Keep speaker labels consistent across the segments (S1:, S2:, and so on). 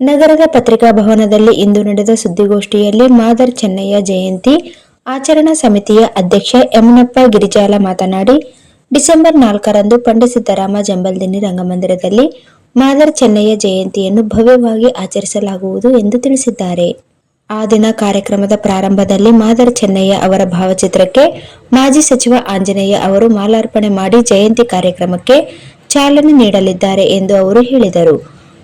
S1: ನಗರದ ಪತ್ರಿಕಾ ಭವನದಲ್ಲಿ ಇಂದು ನಡೆದ ಸುದ್ದಿಗೋಷ್ಠಿಯಲ್ಲಿ ಮಾದರ್ ಚೆನ್ನಯ್ಯ ಜಯಂತಿ, ಆಚರಣಾ ಸಮಿತಿಯ ಅಧ್ಯಕ್ಷ ಯಮನಪ್ಪ ಗಿರಿಜಾಲ ಮಾತನಾಡಿ, ಡಿಸೆಂಬರ್ ನಾಲ್ಕರಂದು ಪಂಡಿತ ಸಿದ್ದರಾಮ ಜಂಬಲ್ದಿನಿ ರಂಗಮಂದಿರದಲ್ಲಿ ಮಾದರ್ ಚೆನ್ನಯ್ಯ ಜಯಂತಿಯನ್ನು ಭವ್ಯವಾಗಿ ಆಚರಿಸಲಾಗುವುದು ಎಂದು ತಿಳಿಸಿದ್ದಾರೆ. ಆ ದಿನ ಕಾರ್ಯಕ್ರಮದ ಪ್ರಾರಂಭದಲ್ಲಿ ಮಾದರ್ ಚೆನ್ನಯ್ಯ ಅವರ ಭಾವಚಿತ್ರಕ್ಕೆ ಮಾಜಿ ಸಚಿವ ಆಂಜನೇಯ ಅವರು ಮಾಲಾರ್ಪಣೆ ಮಾಡಿ ಜಯಂತಿ ಕಾರ್ಯಕ್ರಮಕ್ಕೆ ಚಾಲನೆ ನೀಡಲಿದ್ದಾರೆ ಎಂದು ಅವರು ಹೇಳಿದರು.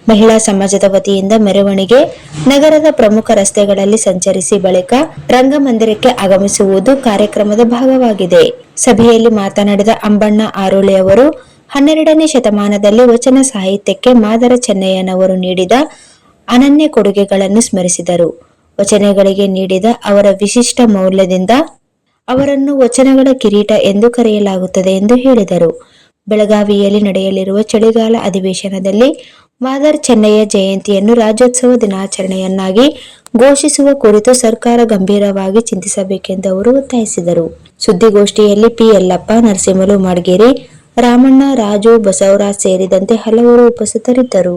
S1: ಮಹಿಳಾ ಸಮಾಜದ ವತಿಯಿಂದ ಮೆರವಣಿಗೆ ನಗರದ ಪ್ರಮುಖ ರಸ್ತೆಗಳಲ್ಲಿ ಸಂಚರಿಸಿ ಬಳಿಕ ರಂಗಮಂದಿರಕ್ಕೆ ಆಗಮಿಸುವುದು ಕಾರ್ಯಕ್ರಮದ ಭಾಗವಾಗಿದೆ. ಸಭೆಯಲ್ಲಿ ಮಾತನಾಡಿದ ಅಂಬಣ್ಣ ಆರೋಳೆ ಅವರು, ಹನ್ನೆರಡನೇ ಶತಮಾನದಲ್ಲಿ ವಚನ ಸಾಹಿತ್ಯಕ್ಕೆ ಮಾದರ ಚೆನ್ನಯ್ಯನವರು ನೀಡಿದ ಅನನ್ಯ ಕೊಡುಗೆಗಳನ್ನು ಸ್ಮರಿಸಿದರು. ವಚನಗಳಿಗೆ ನೀಡಿದ ಅವರ ವಿಶಿಷ್ಟ ಮೌಲ್ಯದಿಂದ ಅವರನ್ನು ವಚನಗಳ ಕಿರೀಟ ಎಂದು ಕರೆಯಲಾಗುತ್ತದೆ ಎಂದು ಹೇಳಿದರು. ಬೆಳಗಾವಿಯಲ್ಲಿ ನಡೆಯಲಿರುವ ಚಳಿಗಾಲ ಅಧಿವೇಶನದಲ್ಲಿ ಮಾದರ್ ಚೆನ್ನಯ್ಯ ಜಯಂತಿಯನ್ನು ರಾಜ್ಯೋತ್ಸವ ದಿನಾಚರಣೆಯನ್ನಾಗಿ ಘೋಷಿಸುವ ಕುರಿತು ಸರ್ಕಾರ ಗಂಭೀರವಾಗಿ ಚಿಂತಿಸಬೇಕೆಂದು ಅವರು ಒತ್ತಾಯಿಸಿದರು. ಸುದ್ದಿಗೋಷ್ಠಿಯಲ್ಲಿ ಪಿ ಯಲ್ಲಪ್ಪ, ನರಸಿಂಹಲು ಮಾಡ್ಗೇರಿ, ರಾಮಣ್ಣ, ರಾಜು, ಬಸವರಾಜ್ ಸೇರಿದಂತೆ ಹಲವರು ಉಪಸ್ಥಿತರಿದ್ದರು.